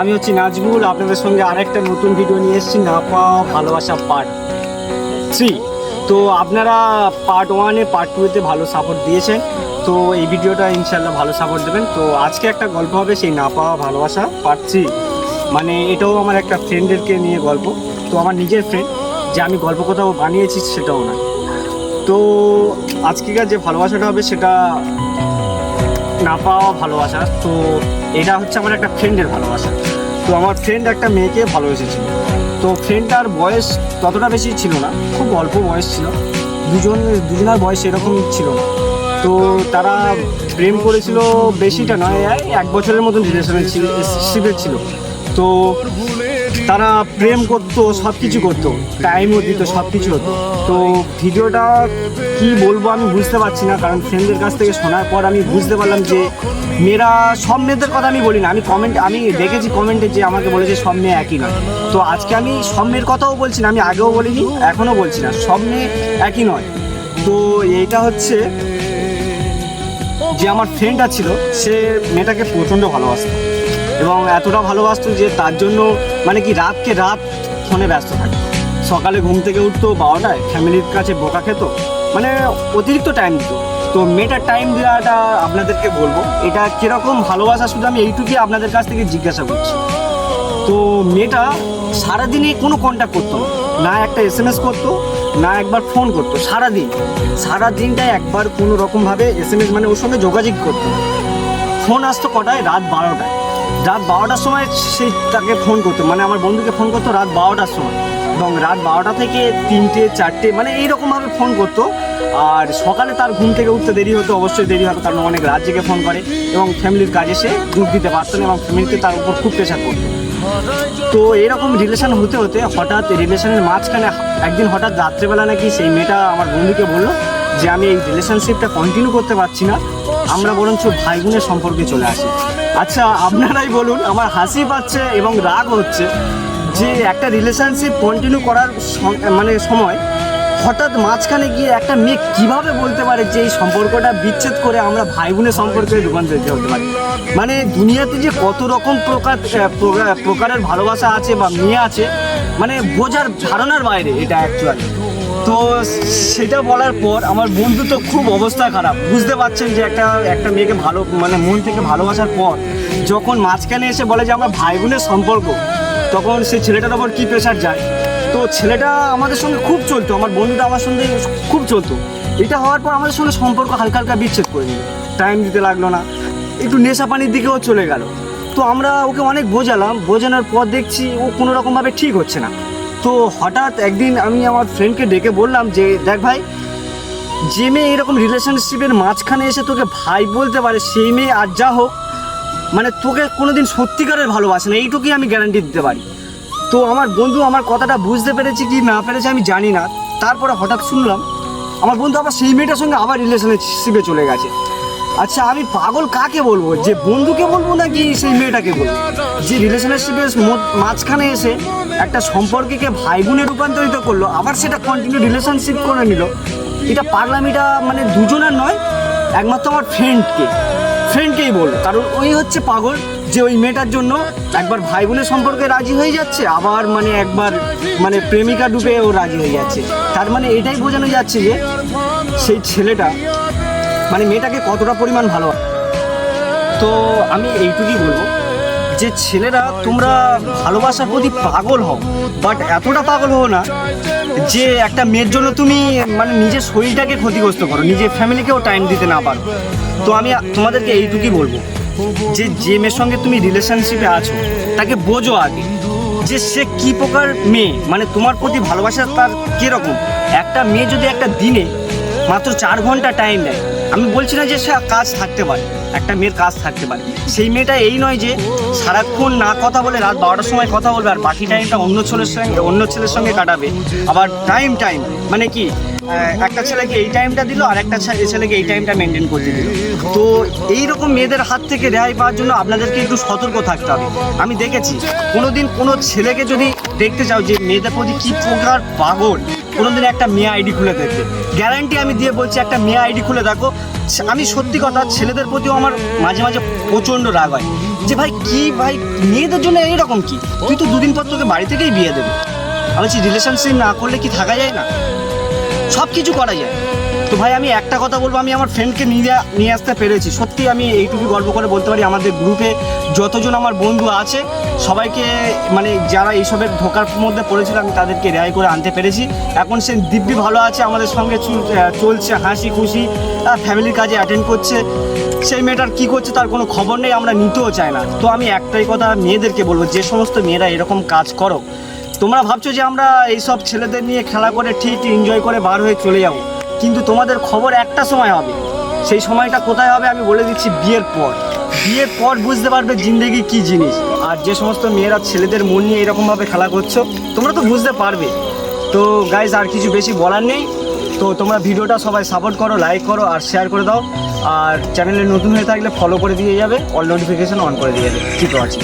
আমি হচ্ছি নাজবুল আপনাদের সঙ্গে আরেকটা নতুন ভিডিও নিয়ে এসেছি না পাওয়া ভালোবাসা পার্ট থ্রি তো আপনারা পার্ট ওয়ানে পার্ট টুতে ভালো সাপোর্ট দিয়েছেন। তো এই ভিডিওটা ইনশাল্লাহ ভালো সাপোর্ট দেবেন। তো আজকে একটা গল্প হবে সেই না পাওয়া ভালোবাসা পার্ট থ্রি মানে এটাও আমার একটা ফ্রেন্ডেরকে নিয়ে গল্প। তো আমার নিজের ফ্রেন্ড যে আমি গল্প কোথাও বানিয়েছি সেটাও না। তো আজকেকার যে ভালোবাসাটা হবে সেটা না পাওয়া ভালোবাসা, তো এটা হচ্ছে আমার একটা ফ্রেন্ডের ভালোবাসা। তো আমার ফ্রেন্ড একটা মেয়েকে ভালোবেসেছিল। তো ফ্রেন্ডটার বয়স ততটা বেশি ছিল না, খুব অল্প বয়স ছিল। দুজন, দুজনের বয়স এরকম ছিল না। তো তারা প্রেম করেছিল, বেশিটা নয়, এক বছরের মতন রিলেশনে ছিল ছিল। তো তারা প্রেম করতো সব কিছু করতো টাইমও দিত সব কিছু হতো। তো ভিডিওটা কি বলব আমি বুঝতে পারছি না, কারণ ফ্রেন্ডদের কাছ থেকে শোনার পর আমি বুঝতে পারলাম যে মেয়েরা সব মেয়েদের কথা আমি বলি না আমি কমেন্ট আমি দেখেছি কমেন্টে যে আমাকে বলেছে সব মেয়ে একই নয়। তো আজকে আমি সব মেয়ের কথাও বলছি না, আমি আগেও বলিনি, এখনও বলছি না, সব মেয়ে একই নয়। তো এইটা হচ্ছে যে আমার ফ্রেন্ডটা ছিল, সে মেয়েটাকে প্রচণ্ড ভালোবাসতো। এবং এতটা ভালোবাসতো যে তার জন্য মানে কি রাতকে রাত ফোনে ব্যস্ত থাকে। সকালে ঘুম থেকে উঠতো বারোটায়, ফ্যামিলির কাছে বোকা খেত মানে অতিরিক্ত টাইম দিত। তো মেয়েটার টাইম দেওয়াটা আপনাদেরকে বলব। এটা কীরকম ভালোবাসা শুধু আমি এইটুকুই আপনাদের কাছ থেকে জিজ্ঞাসা করছি। তো মেয়েটা সারাদিনে কোনো কন্ট্যাক্ট করতো না। একটা এস এম এস করতো, না একবার ফোন করতো, সারাদিন। সারা দিনটায় একবার কোনো রকমভাবে এস এম এস মানে ওর সঙ্গে যোগাযোগ করতো ফোন আসতো কটায়? রাত বারোটায়। রাত বারোটার সময় সে তাকে ফোন করতো। মানে আমার বন্ধুকে ফোন করতো রাত বারোটার সময়। এবং রাত বারোটা থেকে তিনটে, চারটে মানে এইরকমভাবে ফোন করতো। আর সকালে তার ঘুম থেকে উঠতে দেরি হতো, অবশ্যই দেরি হতো, কারণ অনেক রাত জেগে ফোন করে। এবং ফ্যামিলির কাজে সে যোগ দিতে পারতো না এবং ফ্যামিলিতে তার উপর খুব প্রেশার করতো তো এরকম রিলেশন হতে হতে হঠাৎ রিলেশনের মাঝখানে একদিন হঠাৎ রাত্রেবেলা নাকি সেই মেয়েটা আমার বন্ধুকে বলল যে, আমি এই রিলেশনশিপটা কন্টিনিউ করতে পারছি না। আমরা বরঞ্চ ভাই বোনের সম্পর্কে চলে আসি। আচ্ছা আপনারাই বলুন, আমার হাসি পাচ্ছে এবং রাগ হচ্ছে যে একটা রিলেশনশিপ কন্টিনিউ করার মানে সময় হঠাৎ মাঝখানে গিয়ে একটা মেয়ে কীভাবে বলতে পারে যে এই সম্পর্কটা বিচ্ছেদ করে আমরা ভাই বোনের সম্পর্কে রূপান্তরিত হতে পারি? মানে দুনিয়াতে যে কত রকম প্রকার প্রকারের ভালোবাসা আছে বা মেয়ে আছে মানে বোঝার ধারণার বাইরে এটা অ্যাকচুয়ালি তো সেটা বলার পর আমার বন্ধু তো খুব অবস্থা খারাপ। বুঝতে পারছেন যে একটা একটা মেয়েকে ভালো মানে মন থেকে ভালোবাসার পর যখন মাঝখানে এসে বলে যে আমরা ভাই বোনের সম্পর্ক, তখন সেই ছেলেটার ওপর কী প্রেশার যায়? তো ছেলেটা আমাদের সঙ্গে খুব চলতো, আমার বন্ধুটা আমার সঙ্গে খুব চলতো। এটা হওয়ার পর আমাদের সঙ্গে সম্পর্ক হালকা হালকা বিচ্ছেদ করে দিল। টাইম দিতে লাগল না, একটু নেশা পানির দিকেও চলে গেল। তো আমরা ওকে অনেক বোঝালাম, বোঝানোর পর দেখছি ও কোনো রকমভাবে ঠিক হচ্ছে না। তো হঠাৎ একদিন আমি আমার ফ্রেন্ডকে ডেকে বললাম যে, দেখ ভাই, যে মেয়ে এরকম রিলেশনশিপের মাঝখানে এসে তোকে ভাই বলতে পারে, সেই মেয়ে আর যা হোক মানে তোকে কোনো দিন সত্যিকারের ভালোবাসে না, এইটুকুই আমি গ্যারান্টি দিতে পারি। তো আমার বন্ধু আমার কথাটা বুঝতে পেরেছে কি না পেরেছে আমি জানি না। তারপরে হঠাৎ শুনলাম, আমার বন্ধু আবার সেই মেয়েটার সঙ্গে আবার রিলেশনশিপে চলে গেছে। আচ্ছা আমি পাগল কাকে বলব? যে বন্ধুকে বলব নাকি সেই মেয়েটাকে বলব? যে রিলেশনশিপের মাঝখানে এসে একটা সম্পর্ককে ভাই বোনে রূপান্তরিত করল, আবার সেটা কন্টিনিউ রিলেশনশিপ করে নিল। এটা পাগলামিটা মানে দুজনের নয়, একমাত্র আমার ফ্রেন্ডকে ফ্রেন্ডকেই বলল কারণ ওই হচ্ছে পাগল যে ওই মেয়েটার জন্য একবার ভাই বোনের সম্পর্কে রাজি হয়ে যাচ্ছে, আবার মানে একবার মানে প্রেমিকা ডুবে ও রাজি হয়ে যাচ্ছে। তার মানে এটাই বোঝানো যাচ্ছে যে সেই ছেলেটা মানে মেয়েটাকে কতটা পরিমাণ ভালো তো আমি এইটুকুই বলব যে ছেলেরা তোমরা ভালোবাসার প্রতি পাগল হও বাট এতটা পাগল হও না যে একটা মেয়ের জন্য তুমি মানে নিজের শরীরটাকে ক্ষতিগ্রস্ত করো, নিজের ফ্যামিলিকেও টাইম দিতে না পারো। তো আমি তোমাদেরকে এইটুকুই বলব যে যে মেয়ের সঙ্গে তুমি রিলেশনশিপে আছো, তাকে বোঝো আগে যে সে কি প্রকার মেয়ে মানে তোমার প্রতি ভালোবাসা তার কীরকম? একটা মেয়ে যদি একটা দিনে মাত্র চার ঘণ্টা টাইম দেয় আমি বলছি না যে সে কাজ থাকতে পারে, একটা মেয়ের কাজ থাকতে পারে। সেই মেয়েটা এই নয় যে সারাক্ষণ না কথা বলে রাত বারোটার সময় কথা বলবে আর বাকি টাইমটা অন্য ছেলের সঙ্গে, অন্য ছেলের সঙ্গে কাটাবে। আবার টাইম টাইম মানে কি একটা ছেলেকে এই টাইমটা দিল আর একটা ছেলেকে এই টাইমটা মেনটেন করতে দিল। তো এই রকম মেয়েদের হাত থেকে রেহাই পাওয়ার জন্য আপনাদেরকে একটু সতর্ক থাকতে হবে। আমি দেখেছি, কোনোদিন কোনো ছেলেকে যদি দেখতে চাও যে মেয়েদের প্রতি কী প্রকার পাগল কোনোদিন একটা মেয়ে আইডি খুলে দেখবে। গ্যারান্টি আমি দিয়ে বলছি, একটা মেয়ে আইডি খুলে দেখো। আমি সত্যি কথা, ছেলেদের প্রতিও আমার মাঝে মাঝে প্রচণ্ড রাগ হয়। যে ভাই, কি ভাই, মেয়েদের জন্য এইরকম কি? তুই তো দুদিন পর তোকে বাড়ি থেকেই বিয়ে দেবে। আমি বলছি রিলেশনশিপ না করলে কি থাকা যায় না? সব কিছু করা যায়। তো ভাই, আমি একটা কথা বলব, আমি আমার ফ্রেন্ডকে নিয়ে নিয়ে আসতে পেরেছি। সত্যি আমি এইটুকু গর্ব করে বলতে পারি, আমাদের গ্রুপে যতজন আমার বন্ধু আছে, সবাইকে মানে যারা এইসবের ধোকার মধ্যে পড়েছিল, আমি তাদেরকে রেহাই করে আনতে পেরেছি। এখন সে দিব্যি ভালো আছে, আমাদের সঙ্গে চুল- চলছে, হাসি খুশি ফ্যামিলির কাজে অ্যাটেন্ড করছে। সেই মেয়েটার কী করছে তার কোনো খবর নেই, আমরা নিতেও চাই না। তো আমি একটাই কথা মেয়েদেরকে বলব, যে সমস্ত মেয়েরা এরকম কাজ করো। তোমরা ভাবছ যে আমরা এইসব ছেলেদের নিয়ে খেলা করে ঠিক এনজয় করে বার হয়ে চলে যাব। কিন্তু তোমাদের খবর একটা সময় হবে। সেই সময়টা কোথায় হবে আমি বলে দিচ্ছি বিয়ের পর। বিয়ের পর বুঝতে পারবে জিন্দেগি কি জিনিস। আর যে সমস্ত মেয়েরা ছেলেদের মন নিয়ে এরকমভাবে খেলা করছ, তোমরা তো বুঝতে পারবে। তো গাইজ আর কিছু বেশি বলার নেই। তো তোমরা ভিডিওটা সবাই সাপোর্ট করো লাইক করো, আর শেয়ার করে দাও। আর চ্যানেলে নতুন হয়ে থাকলে ফলো করে দিয়ে যাবে। অল নোটিফিকেশন অন করে দিয়ে যাবে। ঠিক আছে